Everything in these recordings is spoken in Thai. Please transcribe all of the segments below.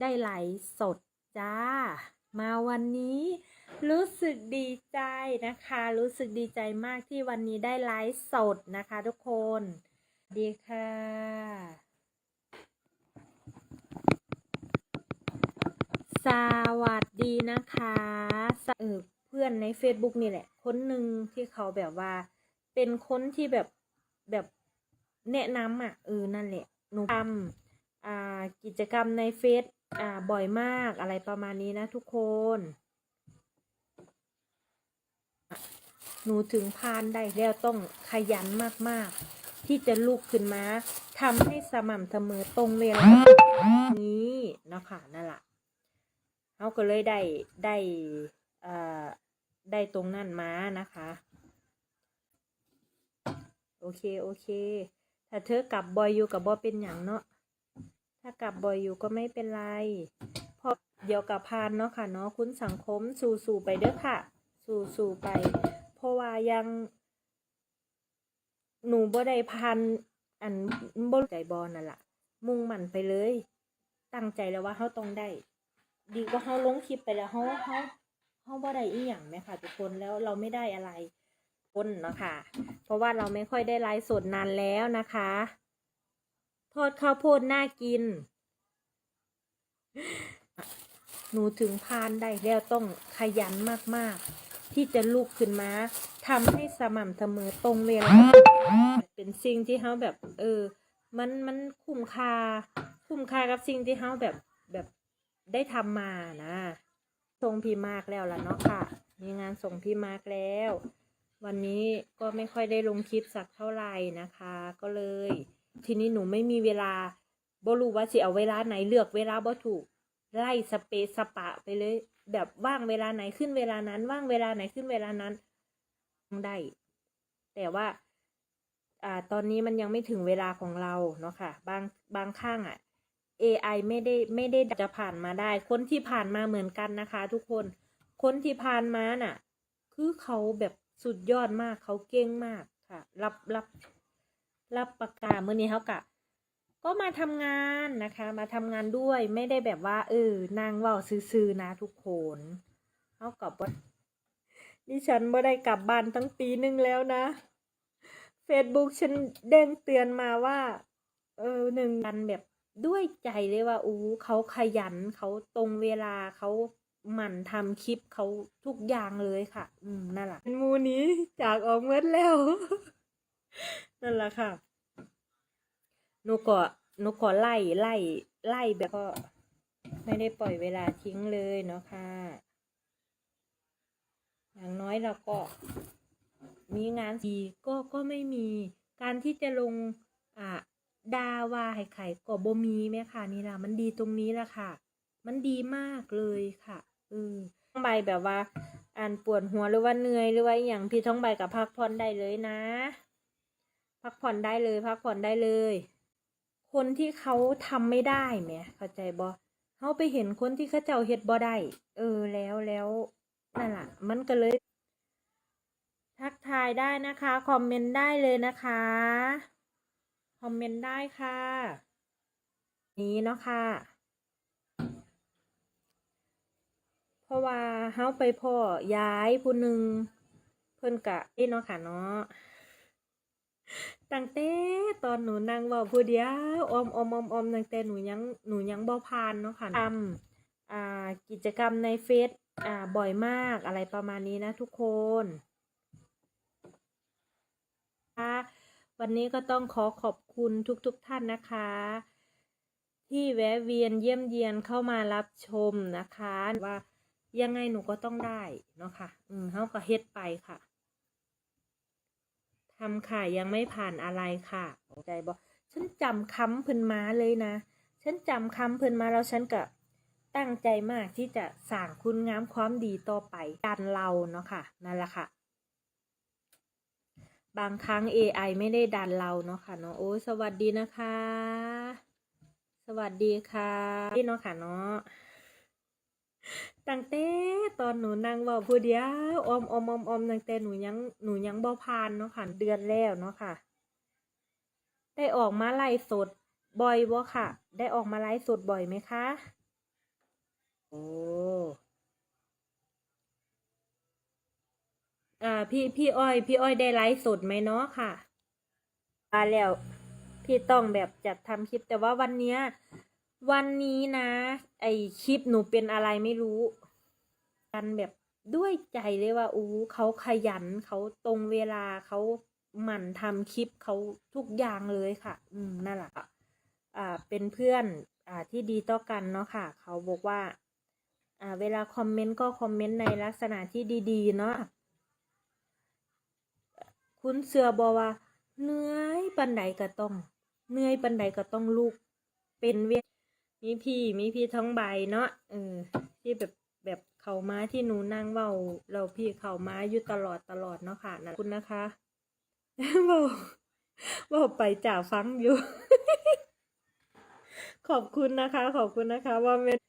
ได้ไลฟ์สดจ้า มาวันนี้รู้สึกดีใจนะคะ รู้สึกดีใจมากที่วันนี้ได้ไลฟ์สดนะคะทุกคน ดีค่ะ สวัสดีนะคะเออเพื่อนใน Facebook นี่แหละ คนหนึ่งที่เขาแบบว่า เป็นคนที่แบบแบบแนะนำอะเออนั่นแหละหนูทำอ่ากิจกรรมในเฟซ อ่าบ่อยมากอะไรประมาณนี้นะทุกคน หนูถึงพานได้แล้วต้องขยันมากๆ ที่จะลุกขึ้นมาทำให้สม่ำเสมอตรงเวลานี้นะคะนั่นแหละเขาก็เลยได้ได้อ่าได้ตรงนั่นมานะคะ โอเค โอเค ถ้าเธอกลับบอยอยู่กับบอเป็นอย่างเนาะ ถ้ากลับบ่อยอยู่ก็ไม่เป็นไรเพราะเดี๋ยวกับพานเนาะค่ะเนาะคุณสังคมสู่สู่ไปเด้อค่ะ สู่สู่ไป เพราะว่ายัง หนูบ่ได้พันอันบ่ใจบอนั่นล่ะมุ่งมั่นไปเลย ตั้งใจแล้วว่าเขาต้องได้ ดีกว่าเขาลงคลิปไปแล้วเขาเขาเขาบ่ได้อีหยังไหมค่ะ ทุกคนแล้วเราไม่ได้อะไรคนเนาะค่ะ เพราะว่าเราไม่ค่อยได้ไลฟ์สดนานแล้วนะคะ ทอดข้าวโพดน่ากิน หนูถึงพานได้แล้วต้องขยันมากๆ ที่จะลุกขึ้นมาทำให้สม่ำเสมอตรงเวลาเป็นสิ่งที่เขาแบบ เออ มันมันคุ้มค่าคุ้มค่ากับสิ่งที่เขาแบบแบบได้ทำมานะส่งพี่มากแล้วล่ะเนาะค่ะ มีงานส่งพี่มากแล้ว วันนี้ก็ไม่ค่อยได้ลงคลิปสักเท่าไหร่นะคะ ก็เลย ทีนี้หนูไม่มีเวลาบ่รู้ว่าสิเอาเวลาไหนเลือกเวลาบ่ถูกไล่สเปซสปะไปเลย แบบว่างเวลาไหนขึ้นเวลานั้น ว่างเวลาไหนขึ้นเวลานั้นได้ แต่ว่า อ่า ตอนนี้มันยังไม่ถึงเวลาของเราเนาะค่ะ บางบางข้างอะ AI ไม่ได้ไม่ได้จะผ่านมาได้ คนที่ผ่านมาเหมือนกันนะคะ ทุกคน คนที่ผ่านมาน่ะ คือเขาแบบสุดยอดมากเขาเก่งมากค่ะ รับรับ รับประกาศมื่อนี้เขากะ ก็มาทำงานนะคะ มาทำงานด้วยไม่ได้แบบว่า เออนางว่าซื่อๆนะทุกคนเขากับว่าดิฉันไม่ได้กลับบ้านตั้งปีหนึ่งแล้วนะ Facebook ฉันเด้งเตือนมาว่า เออหนึ่งกันแบบด้วยใจเลยว่าอู้เขาขยันเขาตรงเวลาเขาหมั่นทำคลิปเขาทุกอย่างเลยค่ะ อืมนั่นแหละมูนี้จากออกเมื่อแล้ว นั่นแหละค่ะหนูก็หนูก็ไล่ไล่ไล่แบบก็ไม่ได้ปล่อยเวลาทิ้งเลยเนาะค่ะ อย่างน้อยเราก็ มีงานดีก็ก็ไม่มี การที่จะลงอ่าดาว่าให้ไข่ก็บ่มีแม่ค่ะ นี่ล่ะมันดีตรงนี้ละค่ะ มันดีมากเลยค่ะเออท้องใบแบบว่า อ่านปวดหัวหรือว่าเหนื่อยหรือว่าอย่างพี่ท้องใบกับพักผ่อนได้เลยนะ พักผ่อนได้เลย พักผ่อนได้เลย คนที่เขาทำไม่ได้แหมเข้าใจบ่เขาไปเห็นคนที่เขาเจ้าเฮ็ดบ่ได้ เออแล้วแล้วนั่นแหละมันก็เลย ทักทายได้นะคะ คอมเมนต์ได้เลยนะคะ คอมเมนต์ได้ค่ะ นี้เนาะค่ะ เพราะว่าเฮาไปพ่อย้ายผู้หนึ่งเพิ่นกะเอ้เนาะค่ะเนาะ ตั้งแต่ตอนหนูนั่งเว้าผู้เดียวออมออมออมออมตั้งแต่หนูยังหนูยังบ่ผ่านเนาะค่ะทำอ่ากิจกรรมในเฟซอ่าบ่อยมากอะไรประมาณนี้นะทุกคนค่ะวันนี้ก็ต้องขอขอบคุณทุกๆทท่านนะคะ ที่แวะเวียนเยี่ยมเยียนเข้ามารับชมนะคะ ว่ายังไงหนูก็ต้องได้เนาะค่ะ อืมเขาก็เฮ็ดไปค่ะ ทำค่ะยังไม่ผ่านอะไรค่ะเข้าใจบอกฉันจำคำเพิ่นมาเลยนะ ฉันจำคำเพิ่นมาแล้วฉันก็ตั้งใจมากที่จะสร้างคุณงามความดีต่อไปกันเราเนาะค่ะนั่นแหละค่ะ บางครั้ง AI ไม่ได้ดันเราเนาะค่ะเนาะโอ้สวัสดีนะคะ สวัสดีค่ะพี่เนาะค่ะเนาะ ตั้งแต่ตอนหนูนั่งว่าผู้เดียวอมอมอมอมตั้งแต่หนูยังหนูยังบอพานเนาะค่ะเดือนแล้วเนาะค่ะ ได้ออกมาไล่สดบ่อยบ่ค่ะ ได้ออกมาไล่สดบ่อยไหมคะโอ้อ่า พี่พี่อ้อย พี่อ้อยได้ไลฟ์สดไหมเนาะค่ะมาแล้วพี่ต้องแบบจัดทำคลิปแต่ว่าวันเนี้ยวันนี้นะ ไอคลิปหนูเป็นอะไรไม่รู้ กันแบบด้วยใจเลยว่าอู้เขาขยันเขาตรงเวลาเขาหมั่นทำคลิปเขาทุกอย่างเลยค่ะ อืมนั่นแหละอ่าเป็นเพื่อนอ่าที่ดีต่อกันเนาะค่ะ เขาบอกว่า อ่า เวลาคอมเมนต์ก็คอมเมนต์ในลักษณะที่ดีๆ เนาะคุณเสือบอกว่าเหนื่อยปันใดก็ต้องเหนื่อยปันใดก็ต้องลุกเป็นเวมีพี่มีพี่ท้องใบเนาะเออที่แบบแบบ เขาม้าที่หนูนั่งเว้าเราพี่เขาม้าอยู่ตลอดตลอดเนาะค่ะนะคุณนะคะเว้าเว่าไปจ่าฟังอยู่ ขอบคุณนะคะ ขอบคุณนะคะ ว่าเมน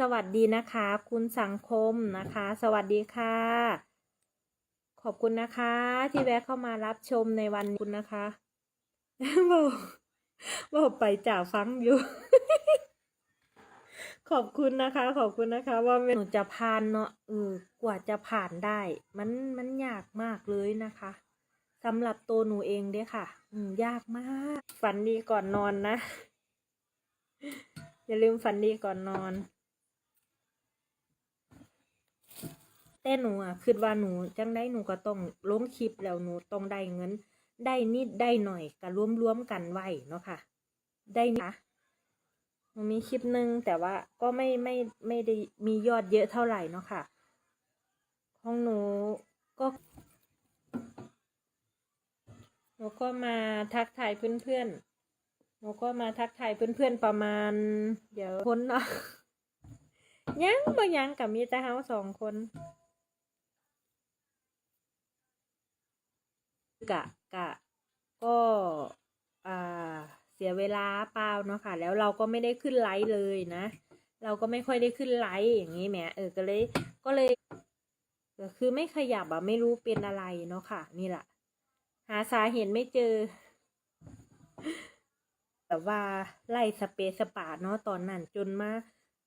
สวัสดีนะคะ คุณสังคมนะคะ สวัสดีค่ะ ขอบคุณนะคะ ที่แวะเข้ามารับชมในวันนี้คุณนะคะเว่าเว่าไปจ่าฟังอยู่ ขอบคุณนะคะ ขอบคุณนะคะ ว่าหนูจะผ่านเนาะเออกว่าจะผ่านได้ มันมันยากมากเลยนะคะสำหรับตัวหนูเองเด้ค่ะ อืมยากมาก ฝันดีก่อนนอนนะ อย่าลืมฝันดีก่อนนอน แต่หนูอะคิดว่าหนูจังได้หนูก็ต้องลงคลิปแล้วหนูต้องได้เงิน ได้นิดได้หน่อยก็รวมๆกันไว้เนาะค่ะ ได้นะ มันมีคลิปหนึ่งแต่ว่าก็ไม่ไม่ไม่ได้มียอดเยอะเท่าไหร่เนาะค่ะ ของหนูก็หนูก็มาทักทายเพื่อนๆหนูก็มาทักทายเพื่อนๆประมาณ เดี๋ยวคนเนาะยังบ่ยังกับมีแต่เฮาสองคนกะกะ สียเวลาเปล่าเนาะค่ะ แล้วเราก็ไม่ได้ขึ้นไลฟ์เลยนะ เราก็ไม่ค่อยได้ขึ้นไลฟ์อย่างนี้แหมเออก็เลยก็เลยคือไม่ขยับอะไม่รู้เป็นอะไรเนาะค่ะ นี่แหละหาสาเหตุไม่เจอแบบว่าไล่สเปซสปาเนาะตอนนั้นจนมา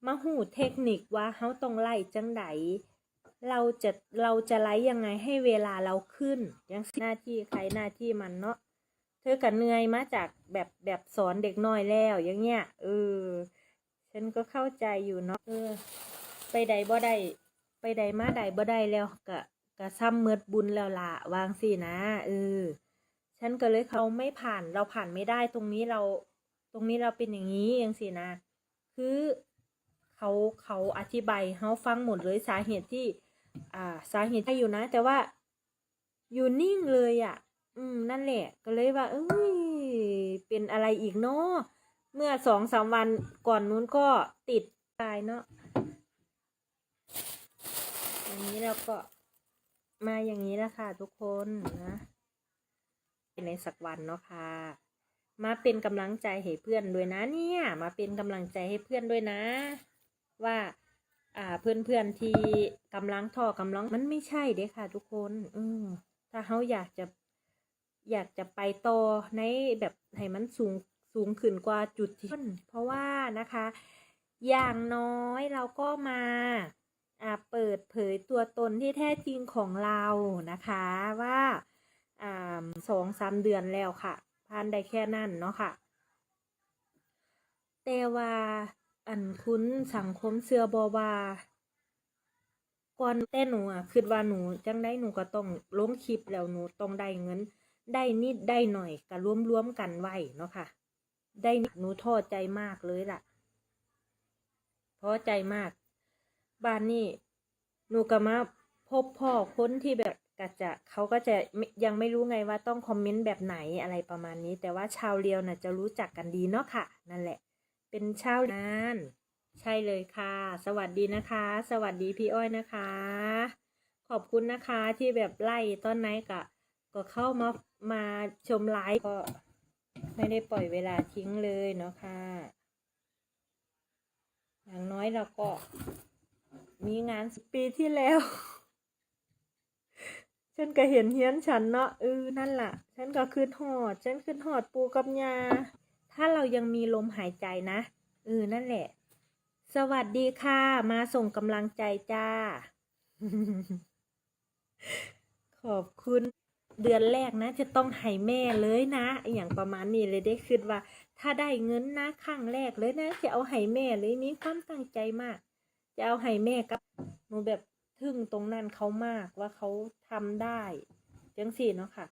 มาหูเทคนิคว่าเขาต้องไล่จังไดเราจะเราจะไล่ยังไงให้เวลาเราขึ้นยังหน้าที่ใครหน้าที่มันเนาะ เธอก็เหนื่อยมาจากแบบแบบสอนเด็กน้อยแล้วอย่างเงี้ยเออฉันก็เข้าใจอยู่เนาะเออ ไปใดบ่ได้ไปใดมาใดบ่ได้แล้วก็ก็ซ้ำเมิดบุญแล้วละวางสินะเออฉันก็เลยเขาไม่ผ่านเราผ่านไม่ได้ตรงนี้เรา ตรงนี้เราเป็นอย่างนี้ยังสินะ คือเขาเขาอธิบายเขาฟังหมดเลยสาเหตุที่ อ่า สาเหตุที่อยู่นะ แต่ว่าอยู่นิ่งเลยอะ่ะ อืม นั่นแหละ ก็เลยว่า เอ้ย เป็นอะไรอีกเนาะเมื่อสองสามวันก่อนนู้นก็ติดตายเนาะอันนี้เราก็มาอย่างนี้แล้วค่ะทุกคนนะในสักวันเนาะค่ะ มาเป็นกำลังใจให้เพื่อนด้วยนะเนี่ย มาเป็นกำลังใจให้เพื่อนด้วยนะ ว่า อ่าเพื่อนเพื่อนๆที่กำลังท่อกำลังมันไม่ใช่เด้ค่ะ ทุกคน อืมถ้าเขาอยากจะ อยากจะไปต่อในแบบให้มันสูงสูงขึ้นกว่าจุดที่เพราะว่านะคะ อย่างน้อยเราก็มาอ่าเปิดเผยตัวตนที่แท้จริงของเรานะคะว่าอ่าสองสามเดือนแล้วค่ะผ่านได้แค่นั้นเนาะค่ะ แต่ว่าอันคุ้นสังคมเสือบอว่าก่อนแต่หนูอะคิดว่าหนูจังได้หนูก็ต้องลงคลิปแล้วหนูต้องได้เงิน ได้นิดได้หน่อยก็รวมรวมๆกันไว้เนาะค่ะ ได้นิดหนูท้อใจมากเลยล่ะท้อใจมาก บ้านนี่หนูก็มาพบพ่อคนที่แบบก็จะเขาก็จะยังไม่รู้ไงว่าต้องคอมเมนต์แบบไหนอะไรประมาณนี้ แต่ว่าชาวเรียวน่ะจะรู้จักกันดีเนาะค่ะ นั่นแหละ เป็นชาวนานใช่เลยค่ะ สวัสดีนะคะ สวัสดีพี่อ้อยนะคะ ขอบคุณนะคะที่แบบไล่ต้นไม้กะก็เข้ามา มาชมไลฟ์ก็ไม่ได้ปล่อยเวลาทิ้งเลยเนาะค่ะ อย่างน้อยเราก็ มีงานสปีที่แล้ว ฉันก็เห็นเฮียนฉันเนาะเออนั่นล่ะ ฉันก็คืนหอด ฉันคืนหอดปูกับยา ถ้าเรายังมีลมหายใจนะเออนั่นแหละ สวัสดีค่ะ มาส่งกำลังใจจ้า ขอบคุณ เดือนแรกนะ จะต้องให้แม่เลยนะอย่างประมาณนี้เลยได้คิดว่า ถ้าได้เงินนะครั้งแรกเลยนะ จะเอาให้แม่เลยมีความตั้งใจมาก จะเอาให้แม่กับหนูแบบทึ่งตรงนั้นเขามากว่าเขาทำได้จังสี่เนาะค่ะ